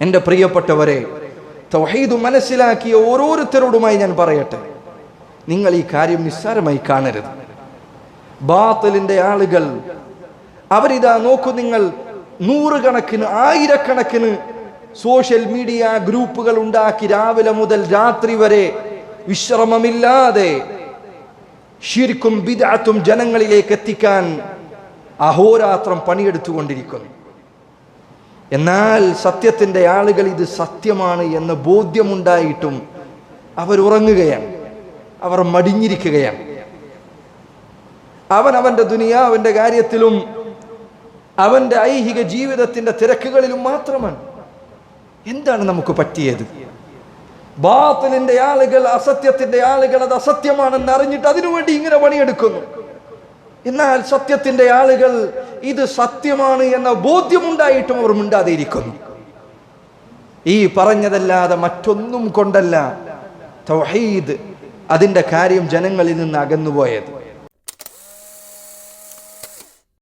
എന്റെ പ്രിയപ്പെട്ടവരെ തൗഹീദ് മനസ്സിലാക്കിയ ഓരോരുത്തരോടുമായി ഞാൻ പറയട്ടെ. നിങ്ങൾ ഈ കാര്യം നിസ്സാരമായി കാണരുത്. ബാത്തലിന്റെ ആളുകൾ അവരിതാ നോക്കൂ നിങ്ങൾ നൂറുകണക്കിന് ആയിരക്കണക്കിന് സോഷ്യൽ മീഡിയ ഗ്രൂപ്പുകൾ ഉണ്ടാക്കി രാവിലെ മുതൽ രാത്രി വരെ വിശ്രമമില്ലാതെ ഷിർക്കും ബിദാത്തും ജനങ്ങളിലേക്ക് എത്തിക്കാൻ അഹോരാത്രം പണിയെടുത്തുകൊണ്ടിരിക്കുന്നു. എന്നാൽ സത്യത്തിന്റെ ആളുകൾ ഇത് സത്യമാണ് എന്ന ബോധ്യമുണ്ടായിട്ടും അവർ ഉറങ്ങുകയാണ്. അവർ മടിഞ്ഞിരിക്കുകയാണ്. അവൻ അവന്റെ ദുനിയാവിന്റെ കാര്യത്തിലും അവന്റെ ഐഹിക ജീവിതത്തിന്റെ തിരക്കുകളിലും മാത്രമാണ്. എന്താണ് നമുക്ക് പറ്റിയത്? ബാത്തിലിന്റെ ആളുകൾ അസത്യത്തിന്റെ ആളുകൾ അത് അസത്യമാണെന്ന് അറിഞ്ഞിട്ട് അതിനുവേണ്ടി ഇങ്ങനെ പണിയെടുക്കുന്നു. എന്നാൽ സത്യത്തിന്റെ ആളുകൾ ഇത് സത്യമാണ് എന്ന ബോധ്യമുണ്ടായിട്ടും അവർ മിണ്ടാതെയിരിക്കുന്നു ഈ പറഞ്ഞതല്ലാതെ മറ്റൊന്നും കൊണ്ടല്ല തൗഹീദ് അതിന്റെ കാര്യം ജനങ്ങളിൽ നിന്ന് അകന്നുപോയത്.